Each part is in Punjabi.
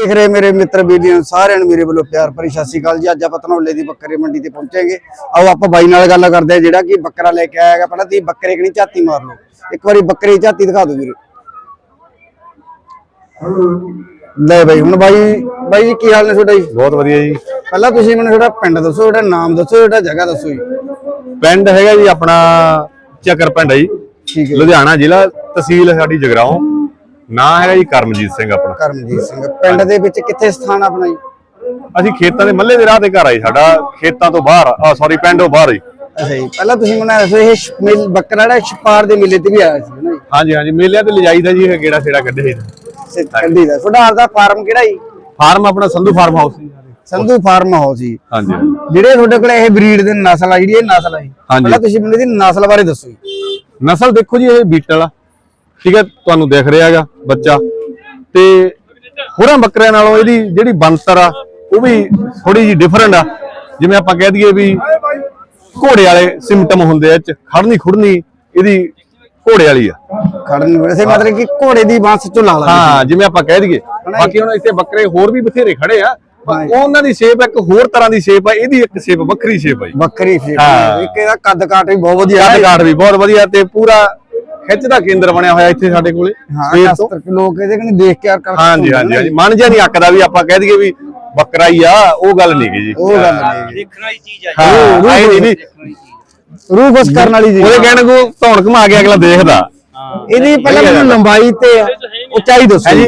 ਦੇਖ ਰਹੇ ਮੇਰੇ ਮਿੱਤਰ ਵੀਡੀਓ ਸਾਰਿਆਂ ਨੂੰ ਮੇਰੇ ਵੱਲੋਂ ਪਿਆਰ ਭਰੀ ਸਤਿ ਸ਼੍ਰੀ ਅਕਾਲ ਜੀ। ਅੱਜ ਆਪਾਂ ਧਨੌਲੇ ਦੀ ਬੱਕਰੇ ਮੰਡੀ ਤੇ ਪਹੁੰਚਾਂਗੇ। ਆਓ ਆਪਾਂ ਬਾਈ ਨਾਲ ਗੱਲ ਕਰਦੇ ਹਾਂ ਜਿਹੜਾ ਕਿ ਬੱਕਰਾ ਲੈ ਕੇ ਆਇਆ ਹੈਗਾ। ਪਹਿਲਾਂ ਤੁਸੀਂ ਬੱਕਰੇ ਕਿਹਨੀ ਝਾਤੀ ਮਾਰ ਲਓ? ਇੱਕ ਵਾਰੀ ਬੱਕਰੇ ਦੀ ਝਾਤੀ ਦਿਖਾ ਦਿਓ ਵੀਰੇ। ਲੈ ਬਾਈ ਹੁਣ ਬਾਈ ਬਾਈ ਜੀ ਕੀ ਹਾਲ ਨੇ ਤੁਹਾਡਾ ਜੀ? ਬਹੁਤ ਵਧੀਆ ਜੀ। ਪਹਿਲਾਂ ਤੁਸੀਂ ਮੈਨੂੰ ਤੁਹਾਡਾ ਪਿੰਡ ਦੱਸੋ ਤੁਹਾਡਾ ਨਾਮ ਦੱਸੋ ਤੁਹਾਡਾ ਜਗ੍ਹਾ ਦੱਸੋ ਜੀ। ਪਿੰਡ ਹੈਗਾ ਜੀ ਆਪਣਾ ਚੱਕਰ ਪਿੰਡ ਹੈ ਜੀ। ਠੀਕ ਹੈ ਲੁਧਿਆਣਾ ਜ਼ਿਲ੍ਹਾ ਤਹਿਸੀਲ ਸਾਡੀ ਜਗਰਾਉਂ। ਨਾਂ ਹੈਗਾ ਜੀ ਕਰਮਜੀਤ ਸਿੰਘ ਆਪਣਾ। ਕਰਮਜੀਤ ਸਿੰਘ ਪਿੰਡ ਦੇ ਵਿੱਚ ਕਿੱਥੇ ਸਥਾਨ ਆਪਣਾ ਜੀ? ਅਸੀਂ ਖੇਤਾਂ ਦੇ ਮੱਲੇ ਦੇ ਰਾਹ ਤੇ ਘਰ ਆਈ ਸਾਡਾ ਖੇਤਾਂ ਤੋਂ ਬਾਹਰ ਆ ਸੌਰੀ ਪਿੰਡੋਂ ਬਾਹਰ ਅੱਛਾ ਜੀ ਪਹਿਲਾਂ ਤੁਸੀਂ ਮੈਨੂੰ ਦੱਸੋ ਇਹ ਸ਼- ਮੇਲ- ਬੱਕਰਾ ਜਿਹੜਾ ਛਪਾਰ ਦੇ ਮੇਲੇ ਤੇ ਵੀ ਆਇਆ ਸੀ ਨਾ ਹਾਂਜੀ ਹਾਂਜੀ ਮੇਲਿਆਂ ਤੇ ਲਿਜਾਈਦਾ ਜੀ ਇਹ ਗੇੜਾ ਛੇੜਾ ਕੱਢੇ ਜੀ ਕੰਢੀ ਦਾ। ਤੁਹਾਡਾ ਆਪਦਾ ਫਾਰਮ ਕਿਹੜਾ ਜੀ? ਫਾਰਮ ਆਪਣਾ ਸੰਧੂ ਫਾਰਮ ਹਾਊਸ ਜੀ। ਸੰਧੂ ਫਾਰਮ ਹਾਊਸ ਜੀ। ਹਾਂਜੀ। ਜਿਹੜੇ ਤੁਹਾਡੇ ਕੋਲ ਇਹ ਬਰੀਡ ਦੇ ਨਸਲ ਆ ਜਿਹੜੀ ਇਹ ਨਸਲ ਆ ਜੀ ਹਾਂਜੀ। ਪਹਿਲਾਂ ਤੁਸੀਂ ਮੈਨੂੰ ਇਹਦੀ ਨਸਲ ਬਾਰੇ ਦੱਸੋ ਜੀ। ਨਸਲ ਦੇਖੋ ਜੀ ਇਹ ਬੀਟਲ ਆ। ਠੀਕ ਹੈ ਤੁਹਾਨੂੰ ਦਿਖ ਰਿਹਾ ਹੈਗਾ ਬੱਚਾ। ਤੇ ਹੋਰਾਂ ਬੱਕਰਿਆਂ ਨਾਲੋਂ ਇਹਦੀ ਜਿਹੜੀ ਬੰਤਰ ਆ ਉਹ ਵੀ ਥੋੜੀ ਜੀ ਡਿਫਰੈਂਟ ਆ। ਜਿਵੇਂ ਆਪਾਂ ਕਹਿ ਦਈਏ ਵੀ ਘੋੜੇ ਵਾਲੇ ਸਿੰਪਟਮ ਹੁੰਦੇ ਆ ਚ ਖੜਨੀ ਖੁੜਨੀ ਇਹਦੀ ਘੋੜੇ ਵਾਲੀ ਆ। ਖੜਨ ਵੈਸੇ ਮਤਲਬ ਕਿ ਘੋੜੇ ਦੀ ਬਾਂਸ ਚੋਂ ਲਾ ਲਾ ਹਾਂ ਜਿਵੇਂ ਆਪਾਂ ਕਹਿ ਦਈਏ ਬਾਕੀ ਹੁਣ ਇੱਥੇ ਬੱਕਰੇ ਹੋਰ ਵੀ ਬਥੇਰੇ ਖੜੇ ਆ ਉਹਨਾਂ ਦੀ ਸ਼ੇਪ ਇੱਕ ਹੋਰ ਤਰ੍ਹਾਂ ਦੀ ਸ਼ੇਪ ਆ ਇਹਦੀ ਇੱਕ ਸ਼ੇਪ ਵੱਖਰੀ ਸ਼ੇਪ ਆ ਫੇਰ ਹਾਂ। ਇੱਕ ਇਹਦਾ ਕੱਦ ਕਾਟ ਵੀ ਬਹੁਤ ਵਧੀਆ ਕੱਦ ਕਾਠ ਵੀ ਬਹੁਤ ਵਧੀਆ ਤੇ ਪੂਰਾ ਖਿੱਚ ਦਾ ਕੇਂਦਰ ਬਣਿਆ ਹੋਇਆ ਇੱਥੇ ਸਾਡੇ ਕੋਲੇ ਹਾਂ ਸਵੇਰ ਤੋਂ। 70 ਲੋਕ ਇਹਦੇ ਕਨੀ ਦੇਖ ਕੇ ਯਾਰ ਕਰ ਹਾਂਜੀ ਹਾਂਜੀ। ਹਾਂਜੀ ਮਨ ਜਿਹਾ ਨਹੀਂ ਅੱਕਦਾ ਵੀ ਆਪਾਂ ਕਹਿ ਦਈਏ ਵੀ ਬੱਕਰਾ ਹੀ ਆ ਉਹ ਗੱਲ ਨਹੀਂ ਜੀ। ਉਹ ਗੱਲ ਨਹੀਂ ਦੇਖਣ ਵਾਲੀ ਚੀਜ਼ ਆ ਹਾਂ ਆਏ ਨਹੀਂ ਵੀ ਰੂਹ ਬਸ ਕਰਨ ਵਾਲੀ ਜੀ ਉਹਦੇ ਕਹਿਣ ਕੋ ਧੌਣ ਘੁਮਾ ਕੇ ਅਗਲਾ ਦੇਖਦਾ। ਇਹਦੀ ਪਹਿਲਾਂ ਮੈਨੂੰ ਲੰਬਾਈ ਤੇ ਉਚਾਈ ਦੱਸੋ ਜੀ?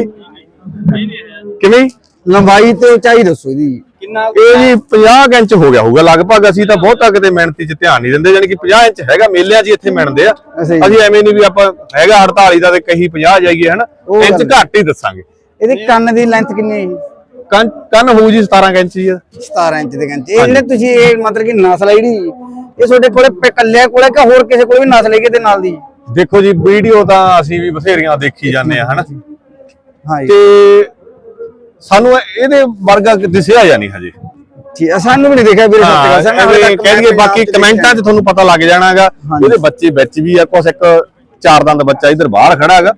ਕਿਵੇਂ? ਲੰਬਾਈ ਤੇ ਉਚਾਈ ਦੱਸੋ ਇਹਦੀ ਕਿੰਨਾ ਇਹ ਜੀ 50 ਇੰਚ ਹੋ ਗਿਆ ਹੋਊਗਾ। ਲਗਭਗ ਅਸੀਂ ਤਾਂ ਬਹੁਤਾ ਕਿਤੇ ਮਿਹਨਤੀ ਚ ਧਿਆਨ ਨਹੀਂ ਦਿੰਦੇ ਯਾਨੀ ਕਿ 50 ਇੰਚ ਹੈਗਾ ਮੇਲਿਆਂ 'ਚ ਇੱਥੇ ਮਿਣਦੇ ਆ। ਜੀ। ਅਸੀਂ ਐਵੇਂ ਨਹੀਂ ਵੀ ਆਪਾਂ ਹੈਗਾ 48 ਦਾ ਤੇ ਕਹੀ 50 ਜਾਈਏ ਹਨਾ? ਉਹ ਇੰਚ। ਘੱਟ ਹੀ ਦੱਸਾਂਗੇ। ਇਹਦੇ ਕੰਨ ਦੀ ਲੈਂਥ ਕਿੰਨੀ ਹੈ ਜੀ? ਕੰਨ ਕੰਨ ਹੋਊ ਜੀ 17 ਇੰਚ ਹੀ ਆ। 17 ਇੰਚ ਦੇ ਕੰਚ ਇਹ ਜਿਹੜੇ ਤੁਸੀਂ ਇਹ ਮਤਲਬ ਕਿ ਨਸਲ ਹੈ ਜਿਹੜੀ ਇਹ ਤੁਹਾਡੇ ਕੋਲੇ ਇਕੱਲਿਆਂ ਕੋਲੇ ਕਿ ਹੋਰ ਕਿਸੇ ਕੋਲੇ ਵੀ ਨਸਲ ਹੈਗੀ ਇਹਦੇ ਨਾਲ ਦੀ? ਦੇਖੋ ਜੀ ਵੀਡੀਓ ਤਾਂ ਅਸੀਂ ਵੀ ਬਥੇਰੀਆਂ ਦੇਖੀ ਜਾਂਦੇ ਆ ਹਨਾ? ਹਾਂ ਜੀ। ਤੇ ਸਾਨੂੰ ਇਹਦੇ ਵਰਗਾ ਦਿਸਿਆ ਜਾਂ ਨਹੀਂ ਹਜੇ। ਠੀਕ ਹੈ ਸਾਨੂੰ ਵੀ ਨਹੀਂ ਦੇਖਿਆ ਵੀਰੇ ਸੱਚ ਗੱਲ ਸਾਨੂੰ ਕਹਿ ਦਈਏ ਬਾਕੀ ਕਮੈਂਟਾਂ 'ਚ ਤੁਹਾਨੂੰ ਪਤਾ ਲੱਗ ਜਾਣਾਗਾ। ਇਹਦੇ ਬੱਚੇ ਵਿੱਚ ਵੀ ਆ ਕੁਛ ਇੱਕ ਚਾਰ ਦੰਦ ਬੱਚਾ ਇਧਰ ਬਾਹਰ ਖੜਾ ਹੈਗਾ।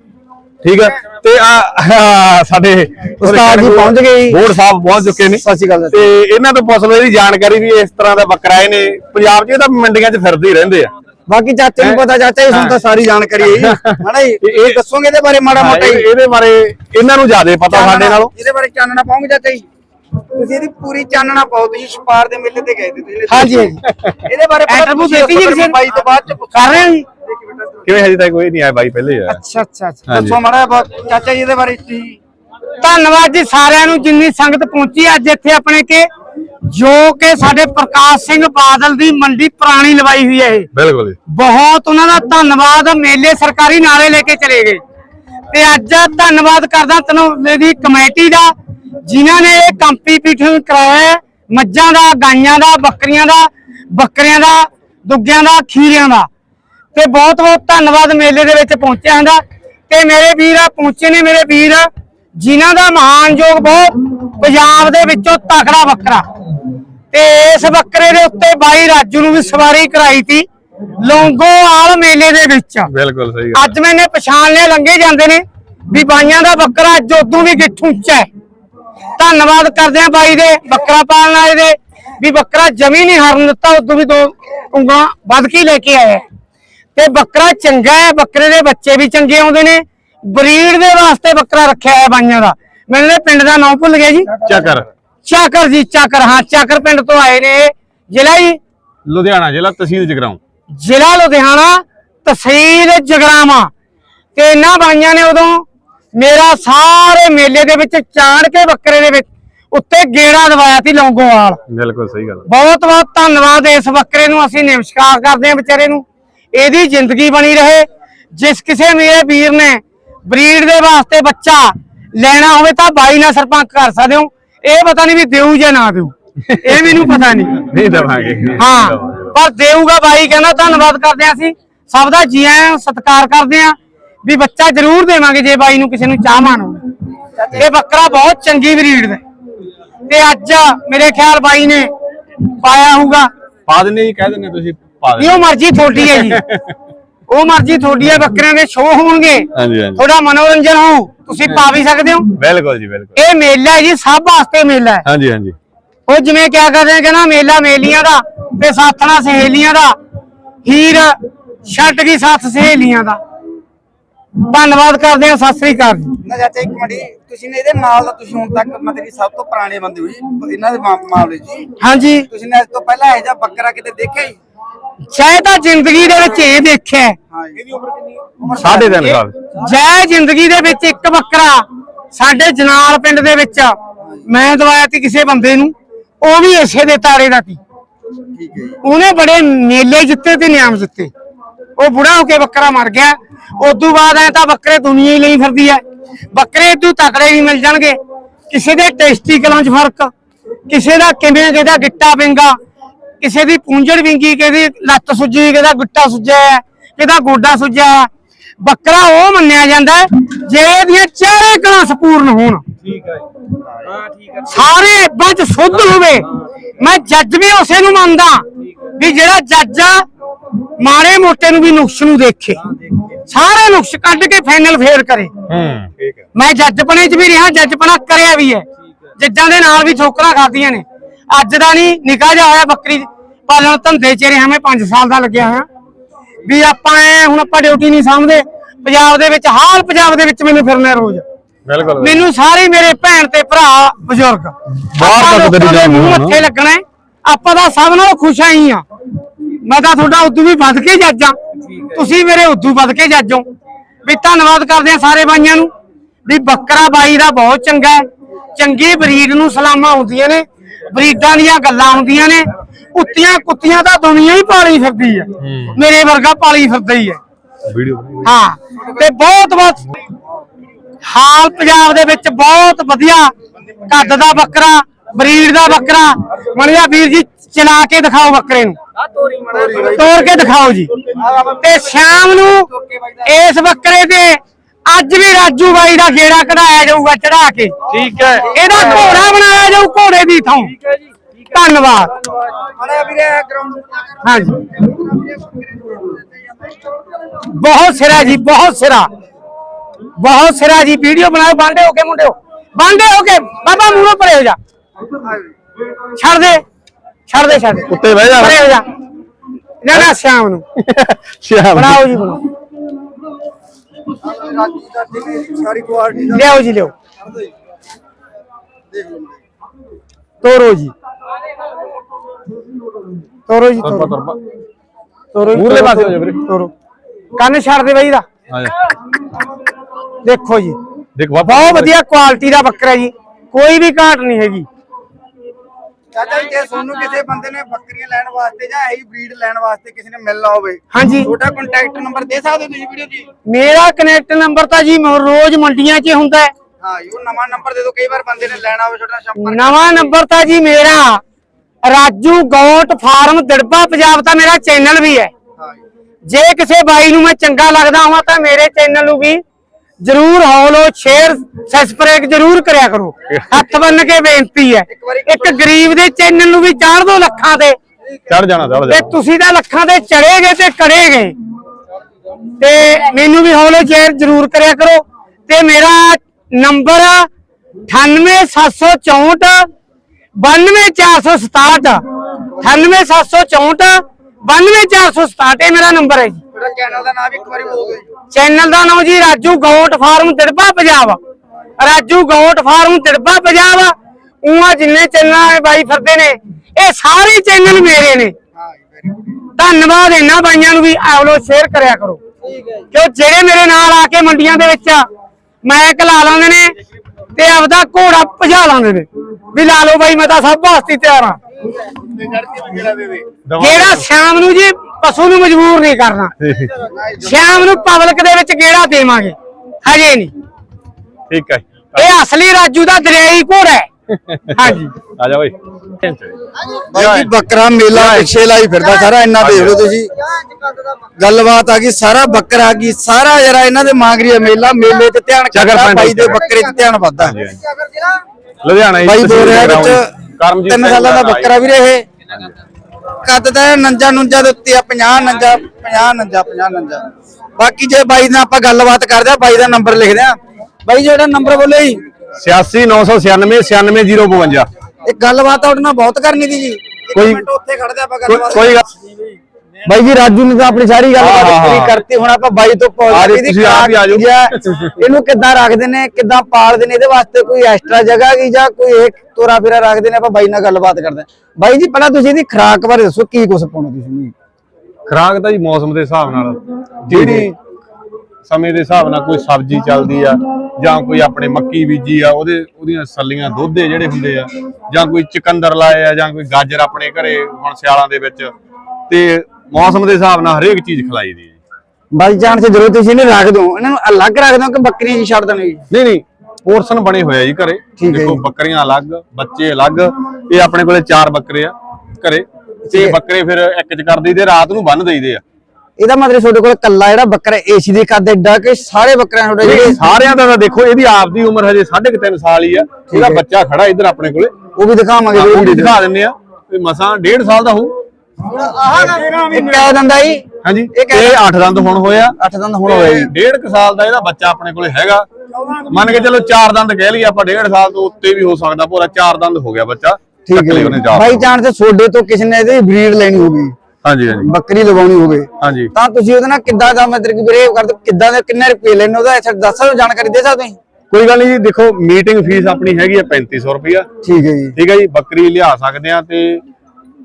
ਠੀਕ ਹੈ? ਤੇ ਆ ਸਾਡੇ ਉਸਤਾਦ ਜੀ ਪਹੁੰਚ ਗਏ। ਬੋਰਡ ਸਾਹਿਬ ਪਹੁੰਚ ਚੁੱਕੇ ਨੇ। ਸਤਿ ਸ਼੍ਰੀ ਅਕਾਲ ਤੇ ਇਹਨਾਂ ਤੋਂ ਪੁੱਛ ਲਓ ਇਹਦੀ ਜਾਣਕਾਰੀ ਵੀ ਇਸ ਤਰ੍ਹਾਂ ਦਾ ਬੱਕਰਾ ਇਹਨੇ ਪੰਜਾਬ 'ਚ ਇਹ ਤਾਂ ਮੰਡੀਆਂ 'ਚ ਫਿਰਦੇ ਹੀ ਰਹਿੰਦੇ ਆ। ਬਾਕੀ ਚਾਚੇ ਨੂੰ ਪਤਾ ਚਾਚਾ ਜੀ ਤਾਂ ਸਾਰੀ ਜਾਣਕਾਰੀ ਹੈ ਜੀ। ਹਨਾ ਜੀ ਇਹ ਦੱਸੋਗੇ ਇਹਦੇ ਬਾਰੇ ਮਾੜਾ ਮੋਟਾ ਹੀ ਇਹਦੇ ਬਾਰੇ ਇਹਨਾਂ ਨੂੰ ਜ਼ਿਆਦਾ ਪਤਾ ਸਾਡੇ ਨਾਲੋਂ। ਇਹਦੇ ਬਾਰੇ ਚਾਨਣਾ ਪਾਉਂਗੇ ਚਾਚਾ ਜੀ? ਤੁਸੀਂ ਇਹਦੀ ਪੂਰੀ ਚਾਨਣਾ ਪਾਓ ਤੁਸੀਂ ਛਪਾਰ ਦੇ ਮੇਲੇ ਤੇ ਗਏ ਤੇ ਤੁਸੀਂ ਹਾਂਜੀ, ਇਹਦੇ ਬਾਰੇ ਪਤਾ ਇੰਟਰਵਿਊ ਦਿੱਤੀ ਜੀ ਕਿਸੇ? ਬਾਈ ਤੋਂ ਬਾਅਦ ਚ ਕਰ ਰਹੇ ਜੀ। ਕਿਵੇਂ ਹਜੇ ਤੱਕ ਕੋਈ ਨਹੀਂ ਆਇਆ ਬਾਈ ਪਹਿਲੇ ਆ ਅੱਛਾ ਅੱਛਾ ਦੱਸੋ ਮਾੜਾ ਚਾਚਾ ਜੀ ਇਹਦੇ ਬਾਰੇ ਧੰਨਵਾਦ ਜੀ ਸਾਰਿਆਂ ਨੂੰ ਜਿੰਨੀ ਸੰਗਤ ਪਹੁੰਚੀ ਅੱਜ ਇੱਥੇ ਆਪਣੇ ਕੇ। ਜੋ ਕਿ ਸਾਡੇ ਪ੍ਰਕਾਸ਼ ਸਿੰਘ ਬਾਦਲ ਦੀ ਮੰਡੀ ਪੁਰਾਣੀ ਲਵਾਈ ਹੋਈ ਹੈ ਇਹ। ਬਿਲਕੁਲ ਬਹੁਤ ਉਹਨਾਂ ਦਾ ਧੰਨਵਾਦ ਮੇਲੇ ਸਰਕਾਰੀ ਨਾਰੇ ਲੈ ਕੇ ਚਲੇ ਗਏ। ਤੇ ਅੱਜ ਧੰਨਵਾਦ ਕਰਦਾ ਤਨੋਲੇ ਦੀ ਕਮੇਟੀ ਦਾ ਜਿਨ੍ਹਾਂ ਨੇ ਇਹ ਕੰਪੀਟੀਸ਼ਨ ਕਰਾਇਆ ਮੱਝਾਂ ਦਾ ਗਾਈਆਂ ਦਾ ਬੱਕਰੀਆਂ ਦਾ ਬੱਕਰੀਆਂ ਦਾ ਦੁੱਗਿਆਂ ਦਾ ਖੀਰਿਆਂ ਦਾ। ਤੇ ਬਹੁਤ ਬਹੁਤ ਧੰਨਵਾਦ ਮੇਲੇ ਦੇ ਵਿੱਚ ਪਹੁੰਚਿਆ ਹੁੰਦਾ ਤੇ ਮੇਰੇ ਵੀਰ ਆ ਪਹੁੰਚੇ ਨੇ ਮੇਰੇ ਵੀਰ। ਜਿਨ੍ਹਾਂ ਦਾ ਮਹਾਨਯੋਗ ਬਹੁਤ ਪੰਜਾਬ ਦੇ ਵਿੱਚੋਂ ਤਕੜਾ ਬੱਕਰਾ। ਤੇ ਇਸ ਬੱਕਰੇ ਦੇ ਉੱਤੇ ਬਾਈ ਰਾਜੂ ਨੂੰ ਵੀ ਸਵਾਰੀ ਕਰਾਈ ਤੀ ਲੌਂਗੋਵਾਲ ਮੇਲੇ ਦੇ ਵਿੱਚ। ਬਿਲਕੁਲ ਸਹੀ ਗੱਲ। ਅੱਜ ਮੈਨੇ ਪਛਾਣ ਲਿਆ ਲੰਗੇ ਜਾਂਦੇ ਨੇ ਵੀ ਬਾਈਆਂ ਦਾ ਬੱਕਰਾ ਅੱਜ ਉਦੋਂ ਵੀ ਗਿੱਠ ਉੱਚਾ ਹੈ। ਧੰਨਵਾਦ ਕਰਦੇ ਆ ਬਾਈ ਦੇ ਬੱਕਰਾ ਪਾਲਣ ਵਾਲੇ ਦੇ ਵੀ ਬੱਕਰਾ ਜਮੀ ਨਹੀਂ ਹਰਨ ਦਿੱਤਾ ਉਦੋਂ ਵੀ ਦੋ ਉਂਗਲਾਂ ਵੱਧ ਕੇ ਲੈ ਕੇ ਆਇਆ ਤੇ ਬੱਕਰਾ ਚੰਗਾ ਹੈ ਬੱਕਰੇ ਦੇ ਬੱਚੇ ਵੀ ਚੰਗੇ ਆਉਂਦੇ ਨੇ। ਬਰੀਡ ਦੇ ਵਾਸਤੇ ਬੱਕਰਾ ਰੱਖਿਆ ਹੈ ਬਾਈਆਂ ਦਾ। ਮੈਨੂੰ ਇਹ ਪਿੰਡ ਦਾ ਨਾਮ ਭੁੱਲ ਗਿਆ ਜੀ। ਚੱਕਰ। ਚਾਕਰ ਜੀ ਚਾਕਰ। ਹਾਂ ਚਾਕਰ ਪਿੰਡ ਤੋਂ ਆਏ ਨੇ। ਜ਼ਿਲ੍ਹਾ ਜੀ? ਲੁਧਿਆਣਾ ਜ਼ਿਲ੍ਹਾ ਤਹਿਸੀਲ ਜਗਰਾਉਂ। ਜ਼ਿਲ੍ਹਾ ਲੁਧਿਆਣਾ ਤਹਿਸੀਲ ਜਗਰਾਵਾਂ। ਤੇ ਇਹਨਾਂ ਬਾਈਆਂ ਨੇ ਉਦੋਂ ਮੇਰਾ ਸਾਰੇ ਮੇਲੇ ਦੇ ਵਿੱਚ ਚਾੜ ਕੇ ਬੱਕਰੇ ਦੇ ਵਿੱਚ ਉੱਤੇ ਗੇੜਾ ਦਵਾਇਆ ਸੀ ਲੌਂਗੋਵਾਲ। ਬਿਲਕੁਲ ਸਹੀ ਗੱਲ। ਬਹੁਤ ਬਹੁਤ ਧੰਨਵਾਦ ਇਸ ਬੱਕਰੇ ਨੂੰ। ਅਸੀਂ ਨਮਸਕਾਰ ਕਰਦੇ ਹਾਂ ਵਿਚਾਰੇ ਨੂੰ। ਇਹਦੀ ਜ਼ਿੰਦਗੀ ਬਣੀ ਰਹੇ। ਜਿਸ ਕਿਸੇ ਮੇਰੇ ਵੀਰ ਨੇ ਬਰੀਡ ਦੇ ਵਾਸਤੇ ਬੱਚਾ ਲੈਣਾ ਹੋਵੇ ਤਾਂ ਬਾਈ ਨਾਲ ਸਰਪੰਚ ਕਰ ਸਕਦੇ ਹੋ। ਇਹ ਪਤਾ ਨਹੀਂ ਵੀ ਦੇਊ ਜਾਂ ਨਾ ਦੇਊ। ਇਹ ਮੈਨੂੰ ਪਤਾ ਨਹੀਂ। ਨਹੀਂ ਦਵਾਂਗੇ। ਹਾਂ ਪਰ ਦੇਊਗਾ ਬਾਈ ਕਹਿੰਦਾ ਧੰਨਵਾਦ ਕਰਦੇ ਹਾਂ ਅਸੀਂ। ਸਭ ਦਾ ਜੀ ਆਇਆਂ ਸਤਿਕਾਰ ਕਰਦੇ ਹਾਂ। ਵੀ ਬੱਚਾ ਜ਼ਰੂਰ ਦੇਵਾਂਗੇ ਜੇ ਬਾਈ ਨੂੰ ਕਿਸੇ ਨੂੰ ਚਾਹਵਾਨ ਹੋਵੇ। ਇਹ ਬੱਕਰਾ ਬਹੁਤ ਚੰਗੀ ਬਰੀਡ ਦਾ ਤੇ ਅੱਜ ਮੇਰੇ ਖਿਆਲ ਬਾਈ ਨੇ ਪਾਇਆ ਹੋਊਗਾ। ਪਾ ਦਿੰਦੇ ਜੀ ਕਹਿ ਦਿੰਦੇ ਤੁਸੀਂ ਪਾ ਦਿੰਦੇ। ਜੋ ਮਰਜ਼ੀ ਤੁਹਾਡੀ ਹੈ ਜੀ। ਉਹ ਮਰਜ਼ੀ ਤੁਹਾਡੀ ਹੈ ਬੱਕਰਿਆਂ ਦੇ ਸ਼ੋਅ ਹੋਣਗੇ। ਹਾਂਜੀ ਹਾਂਜੀ। ਤੁਹਾਡਾ ਮਨੋਰੰਜਨ ਹੋਊ ਤੁਸੀਂ ਪਾ ਵੀ ਸਕਦੇ ਹੋ। ਬਿਲਕੁਲ ਜੀ ਬਿਲਕੁਲ। ਇਹ ਮੇਲਾ ਹੈ ਜੀ ਸਭ ਵਾਸਤੇ ਮੇਲਾ ਹੈ। ਹਾਂਜੀ ਹਾਂਜੀ। ਉਹ ਜਿਵੇਂ ਕਿਆ ਕਰਦੇ ਨੇ ਕਹਿੰਦਾ ਮੇਲਾ ਮੇਲੀਆਂ ਦਾ ਤੇ ਸਾਥਣਾ ਸਹੇਲੀਆਂ ਦਾ ਹੀਰ ਛੱਡ ਗਈ ਸਾਥ ਸਹੇਲੀਆਂ ਦਾ। ਧੰਨਵਾਦ ਕਰਦੇ ਹਾਂ ਸਤਿ ਸ੍ਰੀ ਅਕਾਲ ਜੀ। ਨਾ ਚਾਚਾ ਇੱਕ ਮਿੰਟ ਜੀ, ਤੁਸੀਂ ਨੇ ਇਹਦੇ ਨਾਲ ਦਾ ਤੁਸੀਂ ਹੁਣ ਤੱਕ ਮਤਲਬ ਕਿ ਸਭ ਤੋਂ ਪੁਰਾਣੇ ਬੰਦੇ ਹੋ ਜੀ ਇਹਨਾਂ ਦੇ ਮਾ- ਮਾਮਲੇ 'ਚ ਜੀ। ਹਾਂਜੀ। ਤੁਸੀਂ ਨੇ ਇਸ ਤੋਂ ਪਹਿਲਾਂ ਇਹ ਜਿਹਾ ਬੱਕਰਾ ਕਿਤੇ ਦੇਖਿਆ ਜੀ? ਸ਼ਾਇਦ ਤਾਂ ਜ਼ਿੰਦਗੀ ਦੇ ਵਿੱਚ ਇਹ ਦੇਖਿਆ ਇਹਦੀ ਉਮਰ ਕਿੰਨੀ ਸਾਢੇ ਸਾਲ। ਜੈ ਜ਼ਿੰਦਗੀ ਦੇ ਵਿੱਚ ਇੱਕ ਬੱਕਰਾ ਸਾਡੇ ਜਨਾਲ ਪਿੰਡ ਦੇ ਵਿੱਚ ਮੈਂ ਦਵਾਇਆ ਸੀ ਕਿਸੇ ਬੰਦੇ ਨੂੰ ਉਹ ਵੀ ਇਸੇ ਦੇ ਤਾਰੇ ਦਾ ਸੀ। ਠੀਕ ਹੈ ਜੀ। ਉਹਨੇ ਬੜੇ ਮੇਲੇ ਜਿੱਤੇ ਤੇ ਨਿਆਮ ਜਿੱਤੇ। ਉਹ ਬੁੜਾ ਹੋ ਕੇ ਬੱਕਰਾ ਮਰ ਗਿਆ। ਉਦੋਂ ਬਾਅਦ ਐ ਤਾਂ ਬੱਕਰੇ ਦੁਨੀਆ ਹੀ ਲਈ ਫਿਰਦੀ ਐ ਬੱਕਰੇ ਤੂੰ ਤਕੜੇ ਵੀ ਮਿਲ ਜਾਣਗੇ। ਕਿਸੇ ਦੇ ਟੈਸਟੀਕਲਾਂ 'ਚ ਫ਼ਰਕ ਕਿਸੇ ਦਾ ਕਿਵੇਂ ਕਿਹਦਾ ਗਿੱਟਾ ਪਿੰਗਾ ਕਿਸੇ ਦੀ ਪੂੰਝੜ ਵਿੰਗੀ ਕਿਸੇ ਦੀ ਲੱਤ ਸੁੱਜੀ ਕਿਹਦਾ ਗਿੱਟਾ ਸੁੱਜਿਆ ਹੈ, ਕਿਹਦਾ ਗੋਡਾ ਸੁੱਜਿਆ ਹੈ। ਬੱਕਰਾ ਉਹ ਮੰਨਿਆ ਜਾਂਦਾ ਹੈ ਜੇ ਇਹਦੀਆਂ ਚਾਰੇ ਕਲਾਂ ਸੰਪੂਰਨ ਹੋਣ। ਸਾਰੇ ਚ ਸੁੱਧ ਹੋਵੇ। ਮੈਂ ਜੱਜ ਵੀ ਉਸੇ ਨੂੰ ਮੰਨਦਾ ਵੀ ਜਿਹੜਾ ਜੱਜ ਆ, ਮਾੜੇ ਮੋਟੇ ਨੂੰ ਵੀ ਨੁਕਸ ਨੂੰ ਦੇਖੇ। ਸਾਰੇ ਨੁਕਸ ਕੱਢ ਕੇ ਫਾਈਨਲ ਫੇਰ ਕਰੇ। ਹੂੰ। ਠੀਕ ਹੈ। ਮੈਂ ਜੱਜ ਪਣੇ ਚ ਵੀ ਰਿਹਾ ਜੱਜ ਪਣਾ ਕਰਿਆ ਵੀ ਹੈ। ਜੱਜਾਂ ਦੇ ਨਾਲ ਵੀ ਠੋਕਰਾਂ ਖਾਧੀਆਂ ਨੇ। ਅੱਜ ਦਾ ਨਹੀਂ ਨਿਕਾ ਜਾ ਹੋਇਆ ਬੱਕਰੀ। ਪਾਲਣ ਧੰਦੇ ਚ ਰਿਹਾ ਮੈਂ 5 ਸਾਲ ਦਾ ਲੱਗਿਆ ਹੋਇਆ। ਵੀ ਆਪਾਂ ਐ ਹੁਣ ਆਪਾਂ ਡਿਊਟੀ ਨਹੀਂ ਸਾਂਭਦੇ ਪੰਜਾਬ ਦੇ ਵਿੱਚ ਹਾਲ ਪੰਜਾਬ ਦੇ ਵਿੱਚ ਮੈਨੂੰ ਫਿਰਨਾ ਰੋਜ਼। ਬਿਲਕੁਲ। ਮੈਨੂੰ ਸਾਰੇ ਮੇਰੇ ਭੈਣ ਤੇ ਭਰਾ ਬਜ਼ੁਰਗ। ਬਾਹਰ ਤੱਕ ਤੇਰੀ ਦੇ ਜਾਨ ਹੋਣਾ। ਮੱਥੇ ਲੱਗਣਾ। ਆਪਾਂ ਤਾਂ ਸਭ ਨਾਲੋਂ ਖੁਸ਼ ਆਈ ਆ। ਮੈਂ ਤਾਂ ਤੁਹਾਡਾ ਉਦੋਂ ਵੀ ਵੱਧ ਕੇ ਜੱਜਾਂ। ਤੁਸੀਂ ਮੇਰੇ ਉਦੋਂ ਵੱਧ ਕੇ ਜੱਜੋ। ਵੀ ਧੰਨਵਾਦ ਕਰਦੇ ਆ ਸਾਰੇ ਬਾਈਆਂ ਨੂੰ। ਵੀ ਬੱਕਰਾ ਬਾਈ ਦਾ ਬਹੁਤ ਚੰਗਾ ਚੰਗੀ ਬਰੀਡ ਨੂੰ ਸਲਾਮਾਂ ਹੁੰਦੀਆਂ ਨੇ। ਬਰੀਡਾਂ ਦੀਆਂ ਗੱਲਾਂ ਹੁੰਦੀਆਂ ਨੇ। ਕੁੱਤੀਆਂ ਕੁੱਤੀਆਂ ਤਾਂ ਦੁਨੀਆ ਹੀ ਪਾਲੀ ਫਿਰਦੀ ਹੈ। ਮੇਰੇ ਵਰਗਾ ਪਾਲੀ ਫਿਰਦਾ ਹੀ ਹੈ ਹਾਂ ਤੇ ਬਹੁਤ ਬਹੁਤ ਹਾਲ ਪੰਜਾਬ ਦੇ ਵਿੱਚ ਬਹੁਤ ਵਧੀਆ ਕੱਦ ਦਾ ਬੱਕਰਾ ਬਰੀਡ ਦਾ ਬੱਕਰਾ। ਮਣਿਆ ਵੀਰ ਜੀ ਚਲਾ ਕੇ ਦਿਖਾਓ ਬੱਕਰੇ ਨੂੰ। ਤੋੜ ਕੇ ਦਿਖਾਓ ਜੀ। ਤੇ ਸ਼ਾਮ ਨੂੰ ਇਸ ਬੱਕਰੇ ਤੇ ਅੱਜ ਵੀ ਰਾਜੂ ਬਾਈ ਦਾ ਗੇੜਾ ਕਢਾਇਆ ਜਾਊਗਾ ਚੜਾ ਕੇ। ਠੀਕ ਹੈ। ਇਹਦਾ ਘੋੜਾ ਬਣਾਇਆ ਜਾਊ ਘੋੜੇ ਦੀ ਥਾਂ। ਧੰਨਵਾਦ। ਮਾੜਾ ਵੀਰੇ ਗਰਾਊਂਡ ਹਾਂਜੀ। ਬਹੁਤ ਸਿਰਾ ਜੀ ਬਹੁਤ ਸਿਰਾ। ਬਹੁਤ ਸਿਰਾ ਜੀ। ਵੀਡੀਓ ਬਣਾਓ ਬਾਂਡੇ ਹੋ ਕੇ ਮੁੰਡਿਓ। ਬਾਂਡੇ ਹੋ ਕੇ ਬਾਬਾ ਮੂਹਰੋਂ ਪਰੇ ਹੋ ਜਾ। ਛੱਡ ਦੇ ਛੱਡ ਦੇ ਛੱਡ ਦੇ। ਉੱਤੇ ਬਹਿ ਜਾ। ਪਰੇ ਹੋ ਜਾ। ਨਾ ਨਾ ਸ਼ਾਮ ਨੂੰ। ਸ਼ਾਮ ਬਣਾਓ ਜੀ ਬਣਾਓ। ਸਾਰੀ ਕੁਆਲਿਟੀ ਦਾ ਲਿਆਓ ਜੀ ਦੇਖ ਲਓ ਤੋਰੋ ਜੀ। ਤੋਰੋ ਜੀ ਤੋਰੋ। ਤੋਰੋ। ਜੀ, ਪਾਸੇ ਹੋ ਜਾ ਵੀਰੇ। ਤੋਰੋ। ਕੰਨ ਛੱਡ ਦੇ ਬਾਈ ਦਾ ਦੇਖੋ ਜੀ। ਦੇਖ ਬਹੁਤ ਵਧੀਆ ਕੁਆਲਿਟੀ ਦਾ ਬੱਕਰਾ ਜੀ। ਕੋਈ ਵੀ ਘਾਟ ਨਹੀਂ ਹੈਗੀ। ਚਾਚਾ ਜੀ ਜੇ ਤੁਹਾਨੂੰ ਕਿਸੇ ਬੰਦੇ ਨੇ ਬੱਕਰੀਆਂ ਲੈਣ ਵਾਸਤੇ ਜਾਂ ਇਹੀ ਬਰੀਡ ਲੈਣ ਵਾਸਤੇ ਕਿਸੇ ਨੇ ਮਿਲਣਾ ਹੋਵੇ ਹਾਂਜੀ। ਤੁਹਾਡਾ ਕੰਟੈਕਟ ਨੰਬਰ ਦੇ ਸਕਦੇ ਹੋ ਤੁਸੀਂ ਵੀਡੀਓ ਜੀ? ਮੇਰਾ ਕਨੈਕਟ ਨੰਬਰ ਤਾਂ ਜੀ ਮ- ਰੋਜ਼ ਮੰਡੀਆਂ 'ਚ ਹੁੰਦਾ ਹੈ। ਹਾਂ ਉਹ ਨਵਾਂ ਨੰਬਰ ਦੇ ਦਿਓ ਕਈ ਵਾਰ ਬੰਦੇ ਨੇ ਲੈਣਾ ਹੋਵੇ ਤੁਹਾਡਾ ਸੰਪਰਕ ਨਵਾਂ ਨੰਬਰ ਤਾਂ ਜੀ ਮੇਰਾ ਰਾਜੂ ਗੋਟ ਫਾਰਮ ਦਿੜਬਾ ਪੰਜਾਬ ਦਾ ਮੇਰਾ ਚੈਨਲ ਵੀ ਹੈ। ਹਾਂ ਜੀ। ਜੇ ਕਿਸੇ ਬਾਈ ਨੂੰ ਮੈਂ ਚੰਗਾ ਲੱਗਦਾ ਹਾਂ ਤਾਂ ਮੇਰੇ ਚੈਨਲ ਨੂੰ ਵੀ ਜਰੂਰ ਹੌਲੋ ਸ਼ੇਅਰ ਸਬਸਕ੍ਰਾਈਬ ਜਰੂਰ ਕਰਿਆ ਕਰੋ। ਹੱਥ ਬੰਨ ਕੇ ਬੇਨਤੀ ਹੈ। ਇੱਕ ਗਰੀਬ ਦੇ ਚੈਨਲ ਨੂੰ ਵੀ ਚਾੜ ਦੋ ਲੱਖਾਂ ਤੇ। ਚੜ ਜਾਣਾ ਚੜ ਤੇ ਜਾ ਤੁਸੀਂ ਤਾਂ ਲੱਖਾਂ ਤੇ ਚੜੇ ਗਏ ਤੇ ਕੜੇ ਗਏ ਤੇ ਮੈਨੂੰ ਵੀ ਹੌਲੇ ਸ਼ੇਅਰ ਜ਼ਰੂਰ ਕਰਿਆ ਕਰੋ। ਤੇ ਮੇਰਾ ਨੰਬਰ 98764 92467 98764 92467 ਇਹ ਮੇਰਾ ਨੰਬਰ ਹੈ ਜੀ। ਤੁਹਾਡਾ ਚੈਨਲ ਦਾ ਨਾਮ ਇੱਕ ਵਾਰੀ ਬੋਲ ਦਿਓ ਜੀ। ਚੈਨਲ ਦਾ ਨਾਮ ਜੀ Raju goat farm Dirba Punjab. Raju goat farm Dirba Punjab. ਉਹਾਂ ਜਿੰਨੇ ਚੈਨਲ ਬਾਈ ਫਿਰਦੇ ਨੇ ਇਹ ਸਾਰੇ ਚੈਨਲ ਮੇਰੇ ਨੇ। ਧੰਨਵਾਦ ਇਹਨਾਂ ਬਾਈਆਂ ਨੂੰ ਵੀ ਆਵਲੋ ਸ਼ੇਅਰ ਕਰਿਆ ਕਰੋ। ਕਿਉਂ ਜਿਹੜੇ ਮੇਰੇ ਨਾਲ ਆ ਕੇ ਮੰਡੀਆਂ ਦੇ ਵਿੱਚ ਮੈਕ ਲਾ ਲਾਉਂਦੇ ਨੇ ਤੇ ਆਪਦਾ ਘੋੜਾ ਭਜਾ ਲਾਉਂਦੇ ਨੇ। ਵੀ ਲਾ ਲਓ ਬਾਈ ਮੈਂ ਤਾਂ ਸਭ ਵਾਸਤੇ ਤਿਆਰ ਆ ਜਿਹੜਾ ਸ਼ਾਮ ਨੂੰ ਜੀ ਪਸ਼ੂ ਨੂੰ ਮਜਬੂਰ ਨਹੀਂ ਕਰਨਾ। ਸ਼ਾਮ ਨੂੰ ਪਬਲਿਕ ਦੇ ਵਿੱਚ ਗੇੜਾ ਦੇਵਾਂਗੇ? ਹਜੇ ਨਹੀਂ। ਠੀਕ ਹੈ। ਇਹ ਅਸਲੀ ਰਾਜੂ ਦਾ ਦਰਿਆਈ ਘੋੜਾ ਹੈ। ਹਾਂਜੀ। ਆ ਜਾ ਓਏ ਬਾਈ ਜੀ ਬੱਕਰਾ ਮੇਲਾ ਪਿੱਛੇ ਲਾਈ ਫਿਰਦਾ ਸਾਰਾ ਇੰਨਾ ਦੇਖ ਲਓ ਤੁਸੀਂ। ਗੱਲਬਾਤ ਆ ਗਈ ਸਾਰਾ ਬੱਕਰਾ ਆ ਗਈ ਸਾਰਾ ਜਰਾ ਇਹਨਾਂ ਦੇ ਮਾਂਗਰੀ ਮੇਲਾ ਮੇਲੇ ਤੇ ਧਿਆਨ ਕਰਦਾ ਬਾਈ ਦੇ। ਬੱਕਰੇ 'ਚ ਧਿਆਨ ਵੱਧਦਾ। ਲੁਧਿਆਣਾ ਜੀ, ਬਾਈ ਬੋਲ ਰਿਹਾ ਵਿੱਚ ਕਰਮਜੀਤ 3 ਸਾਲਾਂ ਦਾ ਬੱਕਰਾ ਵੀਰੇ ਇਹ। ਕੱਦ ਇਹ ਨੰਜਾ ਨੁੰਜਾ ਦੇ ਉੱਤੇ ਆ 50 ਨੰਜਾ 50 ਨੰਜਾ 50 ਨੰਜਾ ਬਾਕੀ ਜੇ ਬਾਈ ਨਾਲ ਆਪਾਂ ਗੱਲਬਾਤ ਕਰਦੇ ਆ ਬਾਈ ਦਾ ਨੰਬਰ ਲਿਖਦੇ ਆ ਬਾਈ ਜਿਹੜਾ ਨੰਬਰ ਬੋਲੇ ਜੀ। 86996 96052 ਇਹ ਗੱਲਬਾਤ ਤੁਹਾਡੇ ਨਾਲ ਬਹੁਤ ਕਰਨੀ ਦੀ ਜੀ। ਕੋਈ- ਮਿੰਟ ਉੱਥੇ ਖੜਦੇ ਆਪਾਂ ਕੋਈ ਗੱਲਬਾਤ ਕੋਈ ਗੱਲ ਬਾਈ ਜੀ ਰਾਜੂ ਨੇ ਤਾਂ ਆਪਣੀ ਸਾਰੀ ਹਾਂ, ਗੱਲਬਾਤ ਹਾਂ। ਕਰਤੀ ਹੁਣ ਆਪਾਂ ਬਾਈ ਤੋਂ ਆ ਪੁੱਛਦੇ ਜਾਓ, ਤੁਸੀਂ ਆਪ ਹੀ ਆ ਜਾਓ। ਇਹਨੂੰ ਕਿੱਦਾਂ ਰੱਖਦੇ ਨੇ ਕਿੱਦਾਂ ਪਾਲਦੇ ਨੇ ਇਹਦੇ ਵਾਸਤੇ ਕੋਈ ਐਕਸਟਰਾ ਜਗ੍ਹਾ ਕੀ ਜਾਂ ਕੋਈ ਇੱਕ ਤੋਰਾ ਫੇਰਾ ਰੱਖਦੇ ਨੇ ਆਪਾਂ ਬਾਈ ਨਾਲ ਗੱਲਬਾਤ ਕਰਦੇ ਹਾਂ ਬਾਈ ਜੀ ਪਹਿਲਾਂ ਤੁਸੀਂ ਇਹਦੀ ਖੁਰਾਕ ਬਾਰੇ ਦੱਸੋ ਕੀ ਕੁਝ ਪਾਉਣਾ ਤੁਸੀਂ ਇਹਨੂੰ? ਖਰਾਕ ਤਾਂ ਜੀ ਮੌਸਮ ਦੇ ਹਿਸਾਬ ਨਾਲ ਜਿਹੜੀ ਸਮੇਂ ਦੇ ਹਿਸਾਬ ਨਾਲ ਕੋਈ ਸਬਜ਼ੀ ਚੱਲਦੀ ਆ ਜਾਂ ਕੋਈ ਆਪਣੇ ਮੱਕੀ ਬੀਜੀ ਆ ਉਹਦੇ ਉਹਦੀਆਂ ਸੱਲੀਆਂ ਦੋਧੇ ਜਿਹੜੇ ਹੁੰਦੇ ਆ ਜਾਂ ਕੋਈ ਚਿਕੰਦਰ ਲਾਏ ਆ ਜਾਂ ਕੋਈ ਗਾਜਰ ਆਪਣੇ ਘਰੇ ਹੁਣ ਸਿਆਲਾਂ ਦੇ ਵਿੱਚ ਤੇ ਮੌਸਮ ਦੇ ਹਿਸਾਬ ਨਾਲ ਹਰੇਕ ਚੀਜ਼ ਖਲਾਈ ਦੀ ਹੈ ਜੀ। ਬਾਈ ਜਾਨ ਸੇ ਜ਼ਰੂਰ ਤੁਸੀਂ ਇਹਨੂੰ ਰੱਖ ਦਿਓ। ਇਹਨਾਂ ਨੂੰ ਅਲੱਗ ਰੱਖ ਦਿਓ ਕਿ ਬੱਕਰੀਆਂ ਜੀ ਛੱਡ ਦੇਣਗੇ ਜੀ ਨਹੀਂ ਨਹੀਂ ਪੋਰਸ਼ਨ ਬਣੇ ਹੋਏ ਆ ਜੀ ਘਰੇ। ਠੀਕ ਹੈ ਦੇਖੋ ਜੀ। ਬੱਕਰੀਆਂ ਅਲੱਗ ਬੱਚੇ ਅਲੱਗ। ਇਹ ਆਪਣੇ ਕੋਲੇ ਚਾਰ ਬੱਕਰੇ ਆ ਘਰੇ। ਤੇ ਬੱਕਰੇ ਫਿਰ ਇੱਕ ਚ ਕਰ ਦਈਦੇ ਰਾਤ ਨੂੰ ਬੰਨ ਦਈਦੇ ਆ। ਇਹਦਾ ਮਤਲਬ ਤੁਹਾਡੇ ਕੋਲ ਕੱਲਾ ਜਿਹੜਾ ਬੱਕਰਾ ਏਸੀ ਦੇ ਕੱਦ ਐਡਾ ਕਿ ਸਾਰੇ ਬੱਕਰਿਆਂ ਤੁਹਾਡੇ ਇਹ ਜਿਹੜੇ ਸਾਰਿਆਂ ਦਾ ਤਾਂ ਦੇਖੋ ਇਹਦੀ ਆਪ ਦੀ ਉਮਰ ਹਜੇ 3.5 ਸਾਲ ਹੀ ਆ। ਇਹਦਾ। ਬੱਚਾ ਖੜਾ ਇੱਧਰ ਆਪਣੇ ਕੋਲੇ। ਉਹ ਵੀ ਦਿਖਾਵਾਂਗੇ ਉਹ ਵੀ ਦਿਖਾ ਦਿੰਨੇ ਆ। ਵੀ ਮਸਾਂ 1.5 ਸਾਲ ਦਾ ਹੋਊ। ਇਹ ਕਹਿ ਦਿੰਦਾ ਜੀ। ਹਾਂਜੀ। ਇਹ ਕਹਿ- ਇਹ 8 ਦੰਦ ਹੁਣ ਹੋਇਆ ਅੱਠ ਦੰਦ ਹੁਣ ਹੋਇਆ ਜੀ। ਡੇਢ ਕੁ ਸਾਲ ਦਾ ਇਹਦਾ ਬੱਚਾ ਆਪਣੇ ਕੋਲੇ ਹੈਗਾ। ਮੰਨ ਕੇ ਚਲੋ 4 ਦੰਦ ਕਹਿ ਲਈਏ ਆਪਾਂ ਡੇਢ ਸਾਲ ਤੋਂ ਉੱਤੇ ਵੀ ਹੋ ਸਕਦਾ ਪੂਰਾ 4 ਦੰਦ ਹੋ ਗਿਆ ਬੱਚਾ। ਠੀਕ ਚੱਕ ਲਈ ਉਹਨੇ ਹੈ ਜਾ ਬਾਈ ਚਾਂਸ ਤੇ ਤੁਹਾਡੇ ਤੋਂ ਕਿਸੇ ਨੇ ਇਹਦੀ ਬਰੀਡ ਲੈਣੀ ਹੋਵੇ ਹਾਂਜੀ ਹਾਂਜੀ। ਬੱਕਰੀ ਲਗਾਉਣੀ ਹੋਵੇ। ਹਾਂਜੀ। ਤਾਂ ਤੁਸੀਂ ਉਹਦੇ ਨਾਲ ਕਿੱਦਾਂ ਦਾ ਮਤਲਬ ਕਿ ਵੀਰੇ ਕਰਦੇ ਕਿੱਦਾਂ ਦੇ ਕਿੰਨੇ ਰੁਪਏ ਲੈਣੇ ਉਹਦਾ ਅੱਛਾ ਦੱਸ ਸਕਦੇ ਹੋ, ਜਾਣਕਾਰੀ ਦੇ ਸਕਦੇ ਹੋ ਕੋਈ ਗੱਲ ਨਹੀਂ ਜੀ ਦੇਖੋ ਮੀਟਿੰਗ ਫੀਸ ਆਪਣੀ ਹੈਗੀ ਹੈ 3500 ਰੁਪਇਆ ਠੀਕ ਹੈ ਜੀ। ਠੀਕ ਹੈ ਜੀ ਬੱਕਰੀ ਲਿਆ ਸਕਦੇ ਆ ਤੇ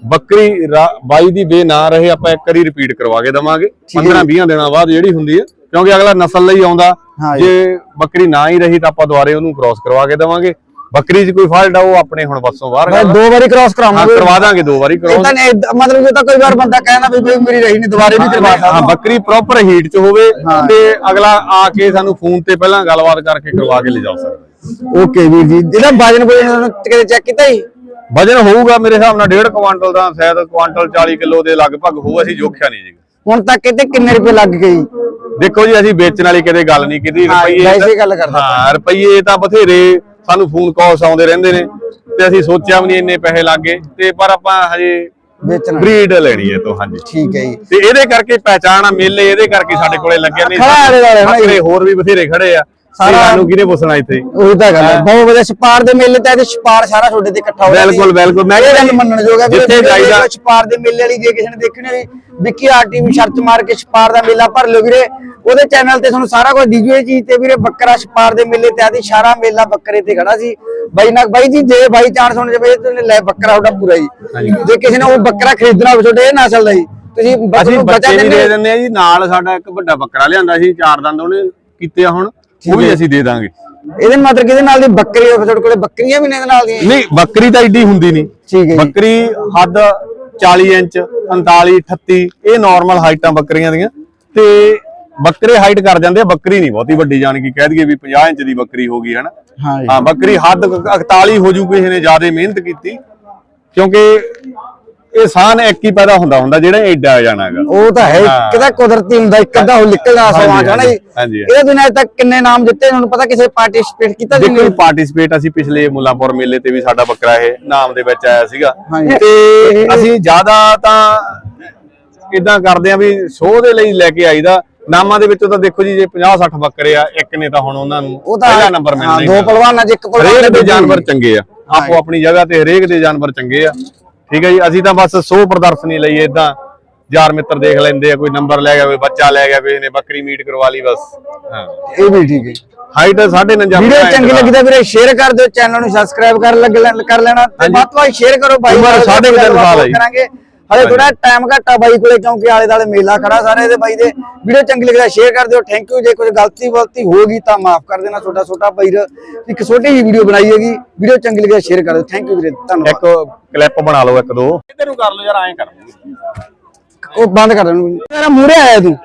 ਬੱਕਰੀ ਬਾਈ ਦੀ ਬੇ ਨਾ ਰਹੇ ਆਪਾਂ ਇੱਕ ਵਾਰੀ ਰਿਪੀਟ ਕਰਵਾ ਕੇ ਦਵਾਂਗੇ। 15 20 ਦਿਨਾਂ ਬਾਅਦ ਜਿਹੜੀ ਹੁੰਦੀ ਹੈ ਕਿਉਂਕਿ ਅਗਲਾ ਨਸਲ ਲਈ ਆਉਂਦਾ। ਹਾਂ ਜੀ। ਬੱਕਰੀ ਨਾ ਹੀ ਰਹੀ ਤਾਂ ਆਪਾਂ ਦੁਬਾਰੇ ਉਹਨੂੰ ਕ੍ਰਾਸ ਕਰਵਾ ਕੇ ਦਵਾਂਗੇ। ਬੱਕਰੀ 'ਚ ਕੋਈ ਫਾਲਟ ਆ ਉਹ ਆਪਣੇ ਹੁਣ ਬੱਸੋਂ ਬਾਹਰ ਗੱਲ ਦੋ ਵਾਰੀ ਕ੍ਰਾਸ ਹਾਂ ਕਰਾਵਾਂਗੇ ਕਰਵਾ ਦਾਂਗੇ ਦੋ ਵਾਰੀ ਕ੍ਰਾਸ ਤਾਂ ਮਤਲਬ ਜੇ ਤਾਂ ਕੋਈ ਵਾਰ ਬੰਦਾ ਕਹਿੰਦਾ ਵੀ ਬਈ ਮੇਰੀ ਰਹੀ ਨਹੀਂ ਦੁਬਾਰੇ ਵੀ ਕਰਵਾ ਹਾਂ ਸਕਦਾ ਬੱਕਰੀ ਪ੍ਰੋਪਰ ਹੀਟ 'ਚ ਹੋਵੇ ਹਾਂ। ਤੇ ਅਗਲਾ ਆ ਕੇ ਸਾਨੂੰ ਫੋਨ ਤੇ ਪਹਿਲਾਂ ਗੱਲਬਾਤ ਕਰਕੇ ਕਰਵਾ ਕੇ ਲਿਜਾ ਸਕਦਾ ਓਕੇ ਵੀਰ ਜੀ। ਜਿਹੜਾ ਵਜਨ ਵਜਨ ਕਿਤੇ ਚੈੱਕ ਕੀਤਾ ਜੀ? ਵਜਨ ਹੋਊਗਾ ਮੇਰੇ ਹਿਸਾਬ ਨਾਲ 1.5 ਕੁਆਂਟਲ ਦਾ ਸ਼ਾਇਦ ਕੁਆਂਟਲ 40 ਕਿਲੋ ਦੇ ਲਗਭਗ ਹੋਊ ਅਸੀਂ ਜੋਖਿਆ ਨਹੀਂ ਜੀ। ਹੁਣ ਤੱਕ ਕਿਤੇ ਕਿੰਨੇ ਰੁਪਏ ਲੱਗ ਗਏ ਦੇਖੋ ਜੀ ਅਸੀਂ ਵੇਚਣ ਵਾਲੀ ਕਿਤੇ ਗੱਲ ਨਹੀਂ ਕੀਤੀ ਹਾਂ, ਰੁਪਈਏ ਵੈਸੇ ਗੱਲ ਕਰਦਾ ਹਾਂ ਰੁਪਈਏ ਤਾਂ ਬਥੇਰੇ ਸਾਨੂੰ ਫੋਨ ਕਾਲਸ ਆਉਂਦੇ ਰਹਿੰਦੇ ਨੇ ਤੇ ਅਸੀਂ ਸੋਚਿਆ ਵੀ ਨਹੀਂ ਇੰਨੇ ਪੈਸੇ ਲੱਗੇ ਤੇ ਪਰ ਆਪਾਂ ਹਜੇ ਵੇਚਣਾ। ਬਰੀਡ ਲੈਣੀ ਹੈ ਤੋਂ ਹਾਂਜੀ। ਠੀਕ ਹੈ ਜੀ। ਤੇ ਇਹਦੇ ਕਰਕੇ ਪਹਿਚਾਣ ਆ ਮੇਲੇ ਇਹਦੇ ਕਰਕੇ ਸਾਡੇ ਕੋਲੇ ਲੱਗੇ ਨੇ ਖੜਾ ਇਹਦੇ ਵਾਲੇ ਨਾ ਜੀ। ਬੱਕਰੇ ਹੋਰ ਵੀ ਬਥੇਰੇ ਖੜੇ ਆ। ਸਾਰਾ- ਸਾਨੂੰ ਕਿਹਨੇ ਪੁੱਛਣਾ ਇੱਥੇ? ਉਹੀ ਤਾਂ ਗੱਲ ਹੈ। ਬਹੁਤ ਵਧੀਆ ਛਪਾਰ ਦੇ ਮੇਲੇ ਤੇ ਇਹਦੇ ਛਪਾਰ ਸਾਰਾ ਤੁਹਾਡੇ ਤੇ ਇਕੱਠਾ ਹੋ ਬਿਲਕੁਲ, ਬਿਲਕੁਲ। ਮੈਂ ਇਹ ਗੱਲ ਮੰਨਣ ਜੋਗਾ ਜਿੱਥੇ ਜਾਈਦਾ- ਛਪਾਰ ਦੇ ਮੇਲੇ ਵਾਲੀ ਜੇ ਕਿਸੇ ਨੇ ਦੇਖਣੀ ਹੋਈ ਵਿੱਕੀ ਆਰਟੀਵੀ ਸ਼ਰਤ ਮਾਰ ਕੇ ਛਪਾਰ ਦਾ ਮੇਲਾ ਭਰ ਲਿਓ ਵੀਰੇ। ਉਹਦੇ ਚੈਨਲ ਤੇ ਤੁਹਾਨੂੰ ਸਾਰਾ ਕੁਝ ਦੀਜੋ ਇਹ ਚੀਜ਼ ਤੇ ਵੀਰੇ ਬੱਕਰਾ ਛਪਾਰ ਦੇ ਮੇਲੇ ਤੇ ਆਦੀ ਸਾਰਾ ਮੇਲਾ ਬੱਕਰੇ ਤੇ ਖੜਾ ਸੀ। ਬਾਈ ਨਾ ਬਾਈ ਜੀ ਜੇ ਬਾਈ ਚਾਂਸ ਹੋਣ ਜਵੇ ਤੇ ਲੈ ਬੱਕਰਾ ਤੁਹਾਡਾ ਪੂਰਾ ਜੀ। ਜੇ ਕਿਸੇ ਨੇ ਉਹ ਬੱਕਰਾ ਖਰੀਦਣਾ ਹੋਵੇ ਤੁਹਾਡੇ ਇਹ ਨਸਲ ਦਾ ਜੀ। ਤੁਸੀਂ ਅਸੀਂ ਨੂੰ ਬਚਾ ਬੱਚੇ ਦਿੰਦੇ ਦੇ ਹੋ? ਦਿੰਦੇ ਆ ਜੀ ਨਾਲ ਸਾਡਾ ਇੱਕ ਵੱਡਾ ਬੱਕਰਾ ਲਿਆਂਦਾ ਸੀ ਚਾਰ ਦੰਦ ਉਹਨੇ ਕੀਤੇ ਆ ਹੁਣ। ਉਹ ਵੀ ਅਸੀਂ ਦੇ ਦਾਂਗੇ। ਇਹਦੇ ਮਤਲਬ ਕਿਹਦੇ ਨਾਲ ਦੀ? ਬੱਕਰੀ ਹੋਵੇ ਤੁਹਾਡੇ ਕੋਲੇ ਬੱਕਰੀਆਂ ਵੀ ਨੇ ਇਹਦੇ ਨਾਲ ਦੀਆਂ ਨਹੀਂ ਬੱਕਰੀ ਤਾਂ ਏਡੀ ਹੁੰਦੀ ਨਹੀਂ। ਠੀਕ ਹੈ ਜੀ। ਬੱਕਰੀ ਹੱਦ 40 ਇੰਚ 39 38 ਇਹ ਨਾਰਮਲ ਹਾਈਟਾਂ ਬੱਕਰੀਆਂ ਦੀਆਂ। ਤੇ ਬੱਕਰੇ ਹਾਈਟ ਕਰ ਜਾਂਦੇ ਆ ਬੱਕਰੀ ਨਹੀਂ ਬਹੁਤੀ ਵੱਡੀ ਜਾਣ ਕੀ ਕਹਿ ਦਈਏ ਵੀ 50 ਇੰਚ ਦੀ ਬੱਕਰੀ ਹੋ ਗਈ ਹੈ ਨਾ? ਹਾਂ ਜੀ। ਹਾਂ ਬੱਕਰੀ ਹੱਦ 41 ਹੋ ਜੂ ਕਿਸੇ ਨੇ ਜ਼ਿਆਦਾ ਮਿਹਨਤ ਕੀਤੀ। ਕਿਉਂਕਿ ਇਹ ਸਾਨ ਇੱਕ ਹੀ ਪੈਦਾ ਹੁੰਦਾ ਹੁੰਦਾ ਜਿਹੜਾ ਐਡਾ ਆ ਜਾਣਾ ਹੈਗਾ। ਉਹ ਤਾਂ ਹੈ ਹਾਂ। ਕਿਦਾ ਕੁਦਰਤੀ ਹੁੰਦਾ ਇੱਕ ਅੱਧਾ ਉਹ ਨਿਕਲਦਾ ਸਮਾਂ ਜਾਣਾ ਇਹਦੇ ਦਿਨਾਂ ਤੱਕ ਕਿੰਨੇ ਨਾਮ ਜਿੱਤੇ ਤੁਹਾਨੂੰ ਪਤਾ ਕਿਸੇ ਪਾਰਟਿਸਿਪੇਟ ਕੀਤਾ ਜੀ ਦੇਖੋ ਪਾਰਟਿਸਿਪੇਟ ਅਸੀਂ ਪਿਛਲੇ ਮੁੱਲਾਪੁਰ ਮੇਲੇ ਤੇ ਵੀ ਸਾਡਾ ਬੱਕਰਾ ਇਹ ਨਾਮ ਦੇ ਵਿੱਚ ਆਇਆ ਸੀਗਾ। ਤੇ ਅਸੀਂ ਜ਼ਿਆਦਾ ਤਾਂ ਇਦਾਂ ਕਰਦੇ ਆ ਵੀ ਸ਼ੋਅ ਦੇ ਲਈ ਲੈ ਕੇ ਆਈਦਾ। ਨਾਮਾਂ ਦੇ ਵਿੱਚੋਂ ਤਾਂ ਦੇਖੋ ਜੀ ਜੇ 50 60 ਬੱਕਰੇ ਆ ਇੱਕ ਨੇ ਤਾਂ ਹੁਣ ਉਹਨਾਂ ਨੂੰ ਪਹਿਲਾ ਨੰਬਰ ਹਾਂ, ਮਿਲਣਾ ਹੀ ਦੋ। ਪਹਿਲਵਾਨਾਂ ਚ ਇੱਕ ਪਹਿਲਵਾਨ ਦੇ। ਜਾਨਵਰ ਚੰਗੇ ਆ। ਆਪੋ ਆਪਣੀ ਜਗ੍ਹਾ ਤੇ ਹਰੇਕ ਦੇ ਜਾਨਵਰ ਚੰਗੇ ਆ। ਠੀਕ ਹੈ ਜੀ ਅਸੀਂ ਤਾਂ ਬਸ ਸ਼ੋਅ ਪ੍ਰਦਰਸ਼ਨੀ ਲਈ ਇਦਾਂ ਯਾਰ ਮਿੱਤਰ ਦੇਖ ਲੈਂਦੇ ਆ ਕੋਈ ਨੰਬਰ ਲੈ ਗਿਆ ਕੋਈ ਬੱਚਾ ਲੈ ਗਿਆ ਕੋਈ ਨੇ ਬੱਕਰੀ ਮੀਟ ਕਰਵਾ ਲਈ ਬਸ। ਹਾਂ। ਇਹ ਵੀ ਠੀਕ ਹੈ ਹਾਈਟ ਸਾਢੇ ਨੰਜਾ ਵੀਡੀਓ ਚੰਗੀ ਲੱਗੀ ਤਾਂ ਵੀਰੇ ਸ਼ੇਅਰ ਕਰ ਦਿਓ ਚੈਨਲ ਨੂੰ ਸਬਸਕ੍ਰਾਈਬ ਕਰ ਲੈਣਾ ਤੇ। ਵੱਧ ਤੋਂ ਵੱਧ ਸ਼ੇਅਰ ਕਰੋ ਬਾਈ ਉਮਰ ਨਾਲ ਸਾਢੇ ਕੁ ਤਿੰਨ ਸਾਲ ਹੈ ਜੀ। ਕਰਾਂਗੇ। ਹਲੇ ਥੋੜਾ ਟਾਈਮ ਘੱਟਾ ਬਾਈ ਕੋਲੇ ਕਿਉਂਕਿ ਆਲੇ ਦਾਲੇ ਮੇਲਾ ਖੜਾ ਸਾਰੇ ਇਹਦੇ ਬਾਈ ਦੇ। ਵੀਡੀਓ ਚੰਗੀ ਲੱਗੀ ਤਾਂ ਸ਼ੇਅਰ ਕਰ ਦਿਓ ਥੈਂਕ ਯੂ ਜੇ ਕੋਈ ਗਲਤੀ ਗਲਤੀ ਹੋ ਗਈ ਤਾਂ ਮਾਫ ਕਰ ਦੇਣਾ ਛੋਟਾ ਛੋਟਾ ਬਾਈ ਦਾ। ਇੱਕ ਛੋਟੀ ਜਿਹੀ ਵੀਡੀਓ ਬਣਾਈ ਹੈਗੀ ਵੀਡੀਓ ਚੰਗੀ ਲੱਗੀ ਤਾਂ ਸ਼ੇਅਰ ਕਰ ਦਿਓ। ਥੈਂਕ ਯੂ ਵੀਰੇ ਧੰਨਵਾਦ। ਇੱਕ ਕਲਿੱਪ ਬਣਾ ਲਓ ਇੱਕ ਦੋ। ਇੱਧਰ ਨੂੰ ਕਰ ਲਓ ਯਾਰ ਐਂ ਕਰ ਉਹ ਬੰਦ ਕਰ ਦੇਣ। ਤੇਰਾ ਮੂਰੇ ਆਇਆ ਤੂੰ।